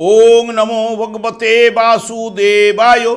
ওং নমো ভগবতে বাসুদেবায়।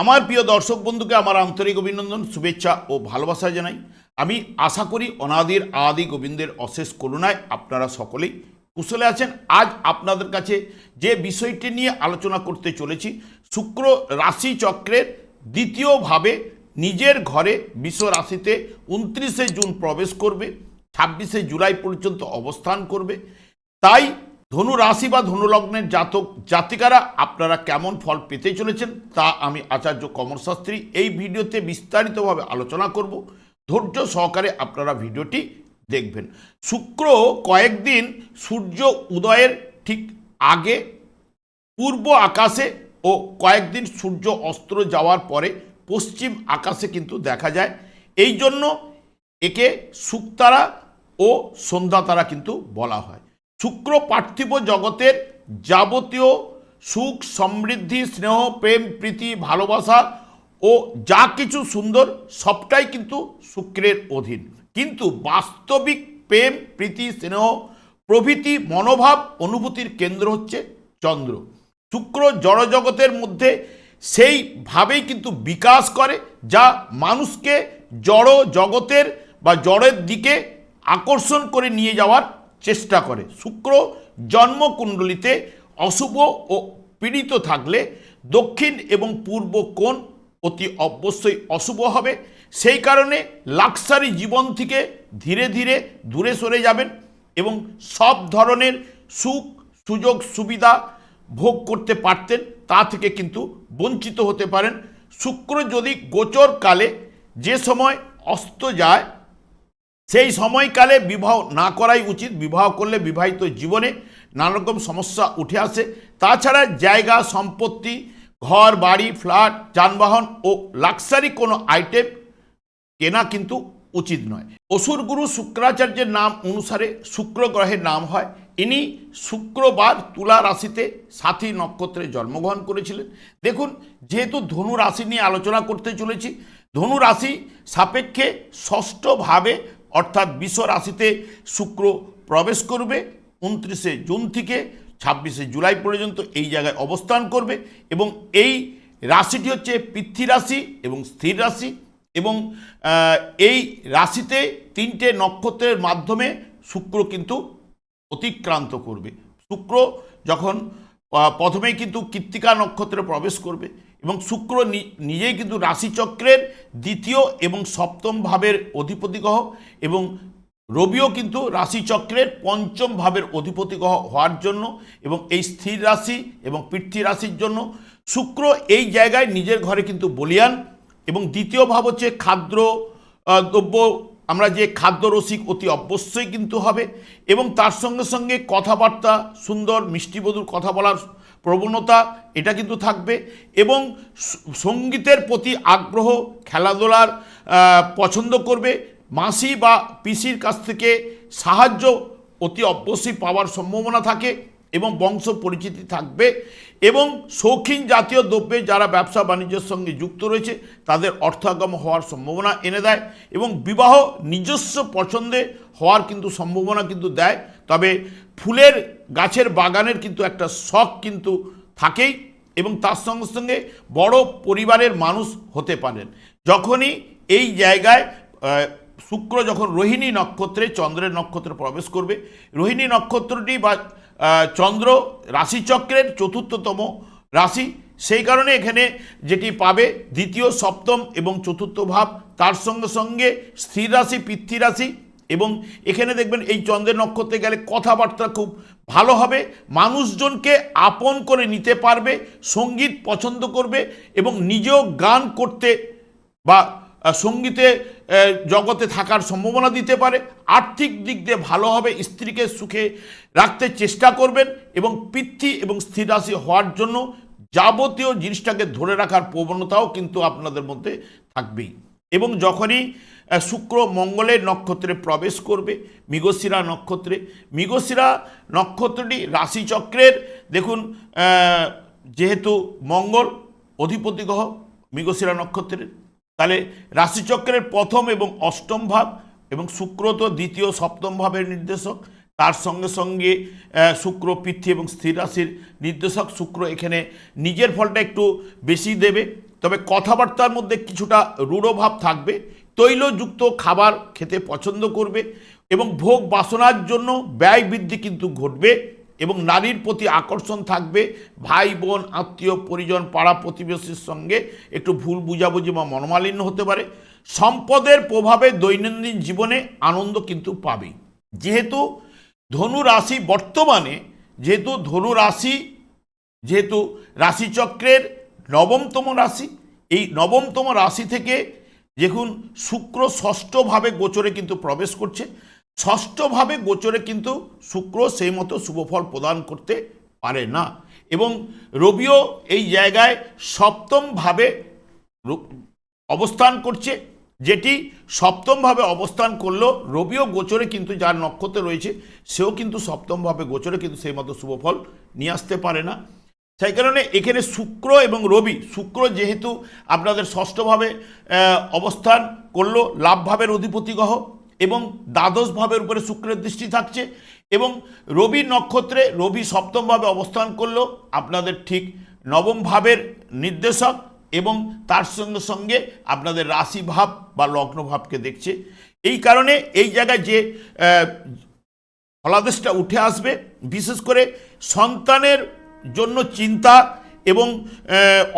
আমার প্রিয় দর্শক বন্ধুকে আমার আন্তরিক অভিনন্দন, শুভেচ্ছা ও ভালোবাসা জানাই। আমি আশা করি অনাদির আদি গোবিন্দের অশেষ করুণায় আপনারা সকলেই কুশলে আছেন। আজ আপনাদের কাছে যে বিষয়টি নিয়ে আলোচনা করতে চলেছি, শুক্র রাশি চক্রের দ্বিতীয়ভাবে নিজের ঘরে বিশ্ব রাশিতে উনত্রিশে জুন প্রবেশ করবে, ছাব্বিশে জুলাই পর্যন্ত অবস্থান করবে। তাই ধনু রাশি বা ধনু লগ্নের জাতক, জাতিকারা আপনারা কেমন ফল পেতে চলেছেন তা আমি আচার্য কমর শাস্ত্রী এই ভিডিওতে বিস্তারিতভাবে আলোচনা করব। ধৈর্য সহকারে আপনারা ভিডিওটি দেখবেন। শুক্র কয়েকদিন সূর্য উদয়ের ঠিক আগে পূর্ব আকাশে ও কয়েকদিন সূর্য অস্ত্র যাওয়ার পরে পশ্চিম আকাশে কিন্তু দেখা যায়। এই জন্য একে শুকতারা ও সন্ধ্যা তারা কিন্তু বলা হয়। শুক্র পার্থিব জগতের যাবতীয় সুখ, সমৃদ্ধি, স্নেহ, প্রেম, প্রীতি, ভালোবাসা ও যা কিছু সুন্দর, সবটাই কিন্তু শুক্রের অধীন। কিন্তু বাস্তবিক প্রেম, প্রীতি, স্নেহ, প্রভৃতি মনোভাব অনুভূতির কেন্দ্র হচ্ছে চন্দ্র। শুক্র জড়জগতের মধ্যে সেইভাবেই কিন্তু বিকাশ করে, যা মানুষকে জড় জগতের বা জড়ের দিকে আকর্ষণ করে নিয়ে যাওয়ার চেষ্টা করে। শুক্র জন্মকুণ্ডলিতে অশুভ ও পীড়িত থাকলে দক্ষিণ এবং পূর্ব কোণ অতি অবশ্যই অশুভ হবে। সেই কারণে লাক্সারি জীবন থেকে ধীরে ধীরে দূরে সরে যাবেন এবং সব ধরনের সুখ, সুযোগ, সুবিধা ভোগ করতে পারতেন, তা থেকে কিন্তু বঞ্চিত হতে পারেন। শুক্র যদি গোচর কালে যে সময় অস্ত যায় সেই সময়কালে বিবাহ না করাই উচিত। বিবাহ করলে বিবাহিত জীবনে নানারকম সমস্যা উঠে আসে। তাছাড়া জায়গা, সম্পত্তি, ঘর, বাড়ি, ফ্ল্যাট, যানবাহন ও লাক্সারি কোনো আইটেম কেনা কিন্তু উচিত নয়। অসুর গুরু শুক্রাচার্যের নাম অনুসারে শুক্র গ্রহের নাম হয়। ইনি শুক্রবার তুলা রাশিতে সাথী নক্ষত্রে জন্মগ্রহণ করেছিলেন। দেখুন, যেহেতু ধনু রাশি নিয়ে আলোচনা করতে চলেছি, ধনু রাশি সাপেক্ষে ষষ্ঠভাবে অর্থাৎ বিশ্ব রাশিতে শুক্র প্রবেশ করবে, উনত্রিশে জুন থেকে ছাব্বিশে জুলাই পর্যন্ত এই জায়গায় অবস্থান করবে এবং এই রাশিটি হচ্ছে পৃথ্বী রাশি এবং স্থির রাশি এবং এই রাশিতে তিনটে নক্ষত্রের মাধ্যমে শুক্র কিন্তু অতিক্রান্ত করবে। শুক্র যখন প্রথমেই কিন্তু কৃত্তিকা নক্ষত্রে প্রবেশ করবে এবং শুক্র নিজেই কিন্তু রাশিচক্রের দ্বিতীয় এবং সপ্তম ভাবের অধিপতি গ্রহ এবং রবিও কিন্তু রাশিচক্রের পঞ্চম ভাবের অধিপতি গ্রহ হওয়ার জন্য এবং এই স্থির রাশি এবং পৃথ্বী রাশির জন্য শুক্র এই জায়গায় নিজের ঘরে কিন্তু বলিয়ান এবং দ্বিতীয় ভাব হচ্ছে খাদ্য দ্রব্য, আমরা যে খাদ্য রসিক অতি অবশ্যই কিন্তু হবে এবং তার সঙ্গে সঙ্গে কথাবার্তা, সুন্দর মিষ্টিবধুর কথা বলার প্রবণতা, এটা কিন্তু থাকবে। এবং সঙ্গীতের প্রতি আগ্রহ খেলাধুলার পছন্দ করবে। মাসি বা পিসির কাছ থেকে সাহায্য অতি অবশ্যই পাওয়ার সম্ভাবনা থাকে এবং বংশ পরিচিতি থাকবে। এবং শৌখিন জাতীয় দ্রব্যে যারা ব্যবসা বাণিজ্যের সঙ্গে যুক্ত রয়েছে, তাদের অর্থাগম হওয়ার সম্ভাবনা এনে দেয় এবং বিবাহ নিজস্ব পছন্দে হওয়ার কিন্তু সম্ভাবনা কিন্তু দেয়। তবে ফুলের গাছের বাগানের কিন্তু একটা শখ কিন্তু থাকেই এবং তার সঙ্গে সঙ্গে বড় পরিবারের মানুষ হতে পারেন। যখনই এই জায়গায় শুক্র যখন রোহিণী নক্ষত্রে, চন্দ্রের নক্ষত্রে প্রবেশ করবে, রোহিণী নক্ষত্রটি বা চন্দ্র রাশিচক্রের চতুর্থতম রাশি। সেই কারণে এখানে যেটি পাবে দ্বিতীয়, সপ্তম এবং চতুর্থ ভাব, তার সঙ্গে সঙ্গে স্থির রাশি পৃথ্বী রাশি এবং এখানে দেখবেন এই চন্দ্রের নক্ষত্রে গেলে কথাবার্তা খুব ভালো হবে, মানুষজনকে আপন করে নিতে পারবে, সংগীত পছন্দ করবে এবং নিজেও গান করতে বা সঙ্গীতে জগতে থাকার সম্ভাবনা দিতে পারে। আর্থিক দিক দিয়ে ভালো হবে, স্ত্রীকে সুখে রাখতে চেষ্টা করবেন এবং পিতৃ এবং স্থির রাশি হওয়ার জন্য যাবতীয় জিনিসটাকে ধরে রাখার প্রবণতাও কিন্তু আপনাদের মধ্যে থাকবেই। এবং যখনই শুক্র মঙ্গলের নক্ষত্রে প্রবেশ করবে, মৃগশিরা নক্ষত্রে। মৃগশিরা নক্ষত্রটি রাশিচক্রের, দেখুন যেহেতু মঙ্গল অধিপতি গ্রহ মৃগশিরা নক্ষত্রের, তাহলে রাশিচক্রের প্রথম এবং অষ্টম ভাব এবং শুক্র তো দ্বিতীয়, সপ্তম ভাবের নির্দেশক। তার সঙ্গে সঙ্গে শুক্র পৃথ্বী এবং স্থির রাশির নির্দেশক। শুক্র এখানে নিজের ফলটা একটু বেশি দেবে, তবে কথাবার্তার মধ্যে কিছুটা রূঢ়ভাব থাকবে। তৈলযুক্ত খাবার খেতে পছন্দ করবে এবং ভোগ বাসনার জন্য ব্যয় বৃদ্ধি কিন্তু ঘটবে এবং নারীর প্রতি আকর্ষণ থাকবে। ভাই, বোন, আত্মীয়, পরিজন, পাড়া প্রতিবেশীর সঙ্গে একটু ভুল বুঝাবুঝি বা মনোমালিন্য হতে পারে। সম্পদের প্রভাবে দৈনন্দিন জীবনে আনন্দ কিন্তু পাবে। যেহেতু ধনু রাশি বর্তমানে, যেহেতু ধনু রাশি, যেহেতু রাশিচক্রের নবমতম রাশি, এই নবমতম রাশি থেকে দেখুন, শুক্র ষষ্ঠভাবে গোচরে কিন্তু প্রবেশ করছে। ষষ্ঠভাবে গোচরে কিন্তু শুক্র সেই মতো শুভফল প্রদান করতে পারে না। এবং রবিও এই জায়গায় সপ্তমভাবে অবস্থান করছে, যেটি সপ্তমভাবে অবস্থান করল। রবিও গোচরে কিন্তু যার নক্ষত্রে রয়েছে, সেও কিন্তু সপ্তমভাবে গোচরে কিন্তু সেই মতো শুভফল নিয়ে আসতে পারে না। সেই কারণে এখানে শুক্র এবং রবি, শুক্র যেহেতু আপনাদের ষষ্ঠভাবে অবস্থান করল, লাভভাবের অধিপতি গ্রহ এবং দ্বাদশ ভাবের উপরে শুক্রের দৃষ্টি থাকছে এবং রবি নক্ষত্রে রবি সপ্তমভাবে অবস্থান করল আপনাদের ঠিক নবম ভাবের নির্দেশক এবং তার সঙ্গে সঙ্গে আপনাদের রাশি ভাব বা লগ্ন ভাবকে দেখছে। এই কারণে এই জায়গায় যে ফলাদেশটা উঠে আসবে, বিশেষ করে সন্তানের জন্য চিন্তা এবং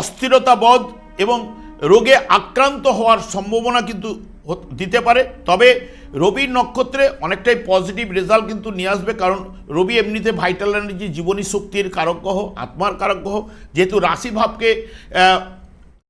অস্থিরতাবোধ এবং রোগে আক্রান্ত হওয়ার সম্ভাবনা কিন্তু দিতে পারে। তবে রবির নক্ষত্রে অনেকটাই পজিটিভ রেজাল্ট কিন্তু নিয়ে আসবে কারণ রবি এমনিতে ভাইটাল এনার্জি জীবনী শক্তির কারক গ্রহ, আত্মার কারক গ্রহ। যেহেতু রাশিভাবকে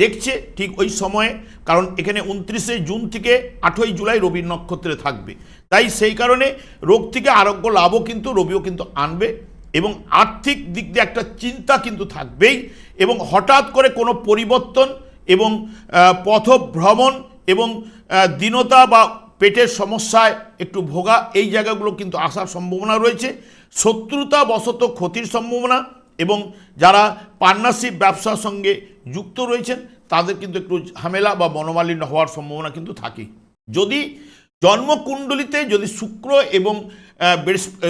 দেখছে ঠিক ওই সময়ে, কারণ এখানে উনত্রিশে জুন থেকে আঠই জুলাই রবির নক্ষত্রে থাকবে। তাই সেই কারণে রোগ থেকে আরোগ্য লাভও কিন্তু রবিও কিন্তু আনবে। এবং আর্থিক দিক দিয়ে একটা চিন্তা কিন্তু থাকবেই এবং হঠাৎ করে কোনো পরিবর্তন এবং পথভ্রমণ এবং দীনতা বা পেটের সমস্যায় একটু ভোগা এই জায়গাগুলো কিন্তু আসার সম্ভাবনা রয়েছে। শত্রুতা বশত ক্ষতির সম্ভাবনা এবং যারা পার্টনারশিপ ব্যবসার সঙ্গে যুক্ত রয়েছেন, তাদের কিন্তু একটু ঝামেলা বা মনোমালিন্য হওয়ার সম্ভাবনা কিন্তু থাকে যদি জন্মকুণ্ডলিতে যদি শুক্র এবং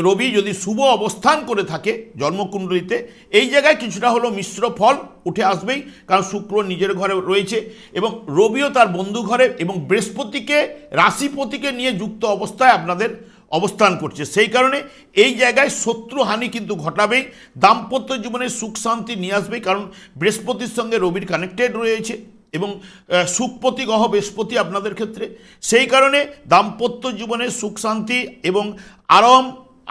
রবি যদি শুভ অবস্থান করে থাকে জন্মকুণ্ডলিতে, এই জায়গায় কিছুটা হলো মিশ্র ফল উঠে আসবেই, কারণ শুক্র নিজের ঘরে রয়েছে এবং রবিও তার বন্ধু ঘরে এবং বৃহস্পতিকে, রাশিপতিকে নিয়ে যুক্ত অবস্থায় আপনাদের অবস্থান করছে। সেই কারণে এই জায়গায় শত্রুহানি কিন্তু ঘটাবেই, দাম্পত্য জীবনে সুখ শান্তি নিয়ে আসবেই, কারণ বৃহস্পতির সঙ্গে রবির কানেক্টেড রয়েছে। এবং সুখপতি গ্রহ বৃহস্পতি আপনাদের ক্ষেত্রে। সেই কারণে দাম্পত্য জীবনে সুখ, শান্তি এবং আরাম,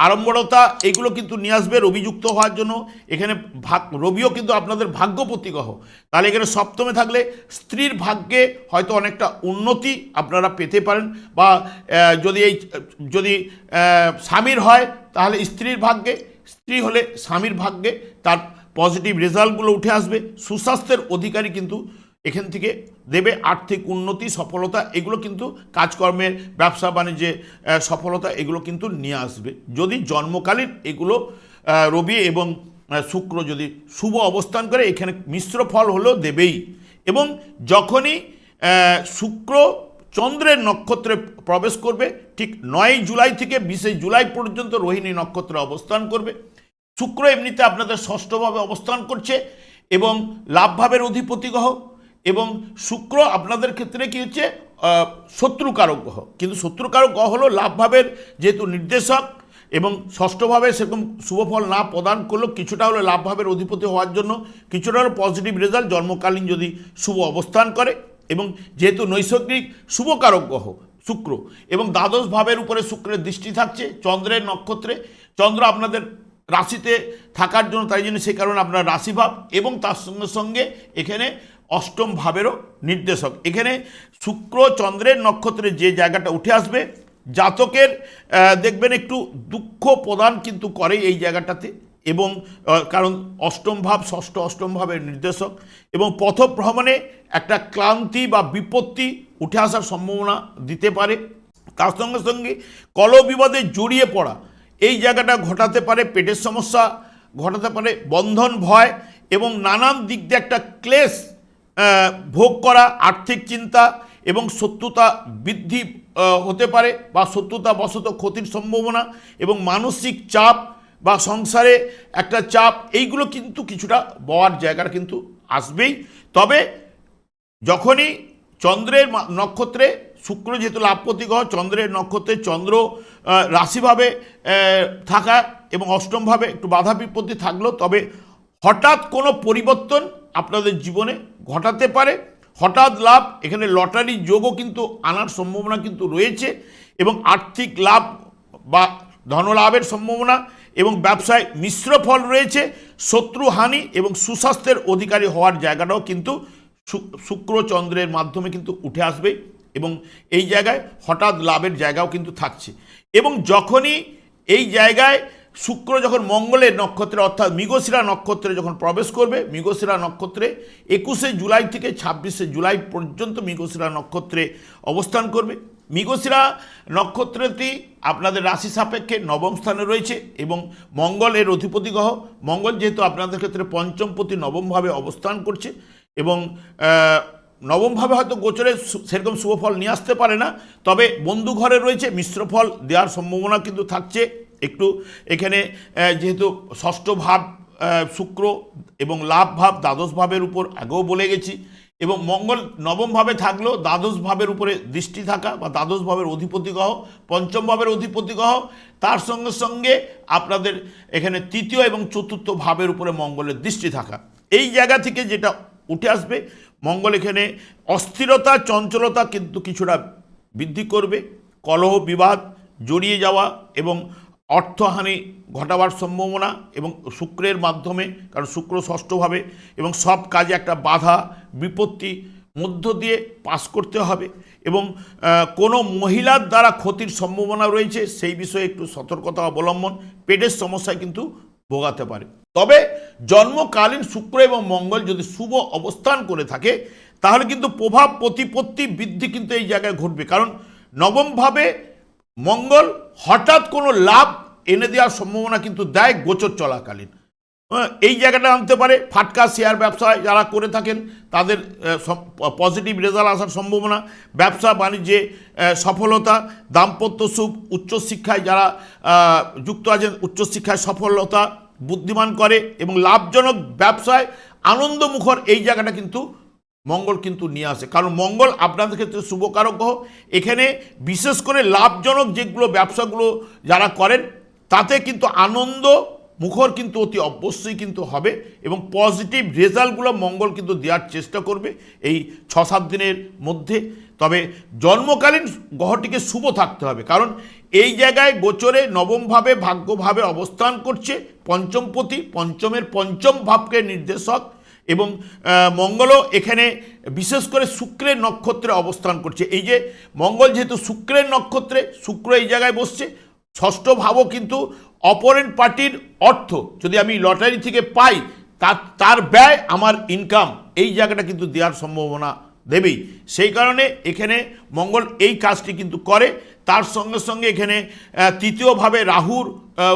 আড়ম্বরতা এগুলো কিন্তু নিয়ে আসবে রবিযুক্ত হওয়ার জন্য। এখানে ভাগ, রবিও কিন্তু আপনাদের ভাগ্যপতি গ্রহ তাহলে এখানে সপ্তমে থাকলে স্ত্রীর ভাগ্যে হয়তো অনেকটা উন্নতি আপনারা পেতে পারেন বা যদি এই, যদি স্বামীর হয় তাহলে স্ত্রীর ভাগ্যে, স্ত্রী হলে স্বামীর ভাগ্যে তার পজিটিভ রেজাল্টগুলো উঠে আসবে। সুস্বাস্থ্যের অধিকারী কিন্তু এখান থেকে দেবে আর্থিক উন্নতি, সফলতা, এগুলো কিন্তু কাজকর্মের, ব্যবসা বাণিজ্যে সফলতা, এগুলো কিন্তু নিয়ে আসবে। যদি জন্মকালীন এগুলো রবি এবং শুক্র যদি শুভ অবস্থান করে, এখানে মিশ্র ফল হলেও দেবেই। এবং যখনই শুক্র চন্দ্রের নক্ষত্রে প্রবেশ করবে, ঠিক নয় জুলাই থেকে বিশে জুলাই পর্যন্ত রোহিণী নক্ষত্রে অবস্থান করবে। শুক্র এমনিতে আপনাদের ষষ্ঠভাবে অবস্থান করছে এবং লাভভাবের অধিপতি গ্রহ। এবং শুক্র আপনাদের ক্ষেত্রে কি হচ্ছে? শত্রুকারক গ্রহ। কিন্তু শত্রুকারক গ্রহ হলো লাভভাবের যেহেতু নির্দেশক এবং ষষ্ঠভাবে সেরকম শুভফল না প্রদান করলেও কিছুটা হলো লাভভাবের অধিপতি হওয়ার জন্য কিছুটা হলো পজিটিভ রেজাল্ট জন্মকালীন যদি শুভ অবস্থান করে এবং যেহেতু নৈসর্গিক শুভকারক গ্রহ, শুক্র এবং দ্বাদশ ভাবের উপরে শুক্রের দৃষ্টি থাকছে, চন্দ্রের নক্ষত্রে। চন্দ্র আপনাদের রাশিতে থাকার জন্য তাই জন্য সেই কারণে আপনার রাশিভাব এবং তার সঙ্গে সঙ্গে এখানে অষ্টম ভাবেরও নির্দেশক। এখানে শুক্র, চন্দ্রের নক্ষত্রে যে জায়গাটা উঠে আসবে, জাতকের দেখবেন একটু দুঃখ প্রদান কিন্তু করে এই জায়গাটাতে এবং কারণ অষ্টম ভাব ষষ্ঠ অষ্টম ভাবের নির্দেশক এবং পথভ্রমণে একটা ক্লান্তি বা বিপত্তি উঠে আসার সম্ভাবনা দিতে পারে। তার সঙ্গে সঙ্গে কলবিবাদে জড়িয়ে পড়া, এই জায়গাটা ঘটাতে পারে পেটের সমস্যা, ঘটাতে পারে বন্ধন ভয় এবং নানান দিক দিয়ে একটা ক্লেশ ভোগ করা, আর্থিক চিন্তা এবং শত্রুতা বৃদ্ধি হতে পারে বা শত্রুতা বশত ক্ষতির সম্ভাবনা এবং মানসিক চাপ বা সংসারে একটা চাপ, এইগুলো কিন্তু কিছুটা বওয়ার জায়গাটা কিন্তু আসবেই। তবে যখনই চন্দ্রের নক্ষত্রে শুক্র যেহেতু লাভপতি গ্রহ চন্দ্রের নক্ষত্রে চন্দ্র রাশিভাবে থাকা এবং অষ্টমভাবে একটু বাধা বিপত্তি থাকল তবে হঠাৎ কোনো পরিবর্তন আপনাদের জীবনে ঘটাতে পারে। হঠাৎ লাভ, এখানে লটারি যোগও কিন্তু আনার সম্ভাবনা কিন্তু রয়েছে এবং আর্থিক লাভ বা ধনলাভের সম্ভাবনা এবং ব্যবসায় মিশ্র ফল রয়েছে। শত্রুহানি এবং সুস্বাস্থ্যের অধিকারী হওয়ার জায়গাটাও কিন্তু শুক্রচন্দ্রের মাধ্যমে কিন্তু উঠে আসবে এবং এই জায়গায় হঠাৎ লাভের জায়গাও কিন্তু থাকছে। এবং যখনই এই জায়গায় শুক্র যখন মঙ্গলের নক্ষত্রে, অর্থাৎ মৃগশিরা নক্ষত্রে যখন প্রবেশ করবে, মৃগশিরা নক্ষত্রে একুশে জুলাই থেকে ছাব্বিশে জুলাই পর্যন্ত মৃগশিরা নক্ষত্রে অবস্থান করবে। মৃগশিরা নক্ষত্রটি আপনাদের রাশি সাপেক্ষে নবম স্থানে রয়েছে এবং মঙ্গলের অধিপতি গ্রহ। মঙ্গল যেহেতু আপনাদের ক্ষেত্রে পঞ্চমপতি নবমভাবে অবস্থান করছে এবং নবমভাবে হয়তো গোচরে সেরকম শুভ ফল নিয়ে আসতে পারে না, তবে বন্ধু ঘরে রয়েছে, মিশ্র ফল দেওয়ার সম্ভাবনা কিন্তু থাকছে। একটু এখানে যেহেতু ষষ্ঠ ভাব শুক্র এবং লাভ ভাব দ্বাদশ ভাবের উপর আগেও বলে গেছি এবং মঙ্গল নবম ভাবে থাকলেও দ্বাদশ ভাবের উপরে দৃষ্টি থাকা বা দ্বাদশ ভাবের অধিপতি গ্রহ, পঞ্চম ভাবের অধিপতি গ্রহ, তার সঙ্গে সঙ্গে আপনাদের এখানে তৃতীয় এবং চতুর্থ ভাবের উপরে মঙ্গলের দৃষ্টি থাকা। এই জায়গা থেকে যেটা উঠে আসবে, মঙ্গল এখানে অস্থিরতা, চঞ্চলতা কিন্তু কিছুটা বৃদ্ধি করবে। কলহ, বিবাদ, জড়িয়ে যাওয়া এবং অর্থহানি ঘটাবার সম্ভাবনা এবং শুক্রের মাধ্যমে, কারণ শুক্র ষষ্ঠভাবে, এবং সব কাজে একটা বাধা, বিপত্তি মধ্য দিয়ে পাস করতে হবে। এবং কোনো মহিলার দ্বারা ক্ষতির সম্ভাবনা রয়েছে, সেই বিষয়ে একটু সতর্কতা অবলম্বন, পেটের সমস্যায় কিন্তু ভোগাতে পারে। তবে জন্মকালীন শুক্র এবং মঙ্গল যদি শুভ অবস্থান করে থাকে, তাহলে কিন্তু প্রভাব, প্রতিপত্তি বৃদ্ধি কিন্তু এই জায়গায় ঘটবে। কারণ নবমভাবে মঙ্গল হঠাৎ কোনো লাভ এনে দেওয়ার সম্ভাবনা কিন্তু দেয় গোচর চলাকালীন। এই জায়গাটা আনতে পারে, ফাটকা শেয়ার ব্যবসায় যারা করে থাকেন, তাদের পজিটিভ রেজাল্ট আসার সম্ভাবনা, ব্যবসা বাণিজ্যে সফলতা, দাম্পত্য সুখ, উচ্চশিক্ষায় যারা যুক্ত আছেন, উচ্চশিক্ষায় সফলতা বুদ্ধিমান করে এবং লাভজনক ব্যবসায় আনন্দমুখর, এই জায়গাটা কিন্তু মঙ্গল কিন্তু নিয়ে আসে। কারণ মঙ্গল আপনাদের ক্ষেত্রে শুভকারক গ্রহ। এখানে বিশেষ করে লাভজনক যেগুলো ব্যবসাগুলো যারা করেন, তাতে কিন্তু আনন্দ মুখর কিন্তু অতি অবশ্যই কিন্তু হবে এবং পজিটিভ রেজাল্টগুলো মঙ্গল কিন্তু দেওয়ার চেষ্টা করবে এই ছ সাত দিনের মধ্যে। তবে জন্মকালীন গ্রহটিকে শুভ থাকতে হবে। কারণ এই জায়গায় গোচরে নবমভাবে ভাগ্যভাবে অবস্থান করছে। পঞ্চমপতি, পঞ্চমের পঞ্চম ভাবকে নির্দেশক। এবং মঙ্গলও এখানে বিশেষ করে শুক্রের নক্ষত্রে অবস্থান করছে। এই যে মঙ্গল যেহেতু শুক্রের নক্ষত্রে, শুক্র এই জায়গায় বসছে। ষষ্ঠ ভাবও কিন্তু অপরেন্ট পার্টির অর্থ। যদি আমি লটারি থেকে পাই তার তার ব্যয় আমার ইনকাম এই জায়গাটা কিন্তু দেওয়ার সম্ভাবনা দেবেই। সেই কারণে এখানে মঙ্গল এই কাজটি কিন্তু করে। তার সঙ্গে সঙ্গে এখানে তৃতীয়ভাবে রাহুর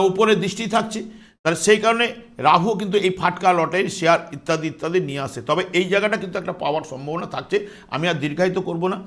উপরে দৃষ্টি থাকছে। তাহলে সেই কারণে রাহু কিন্তু এই ফাটকা লটারি শেয়ার ইত্যাদি ইত্যাদি নিয়ে আসে। তবে এই জায়গাটা কিন্তু একটা পাওয়ার সম্ভাবনা থাকছে। আমি আর দীর্ঘায়িত করব না।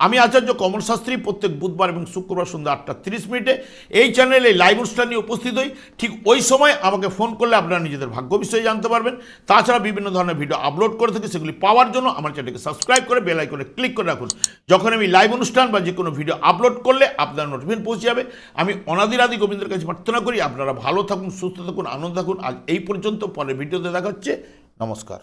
আমি আচার্য কমল শাস্ত্রী, প্রত্যেক বুধবার এবং শুক্রবার সন্ধ্যা আটটা তিরিশ মিনিটে এই চ্যানেলে লাইভ অনুষ্ঠান নিয়ে উপস্থিত হই। ঠিক ওই সময় আমাকে ফোন করলে আপনারা নিজেদের ভাগ্য বিষয়ে জানতে পারবেন। তাছাড়া বিভিন্ন ধরনের ভিডিও আপলোড করে থাকি, সেগুলি পাওয়ার জন্য আমার চ্যানেলকে সাবস্ক্রাইব করে বেল আইকনে ক্লিক করে রাখুন। যখন আমি লাইভ অনুষ্ঠান বা যে কোনো ভিডিও আপলোড করলে আপনার নোটিফিকেশন পৌঁছে যাবে। আমি অনাদিরাদি গোবিন্দের কাছে প্রার্থনা করি, আপনারা ভালো থাকুন, সুস্থ থাকুন, আনন্দ থাকুন। আজ এই পর্যন্ত পরে ভিডিওতে দেখা হচ্ছে। নমস্কার।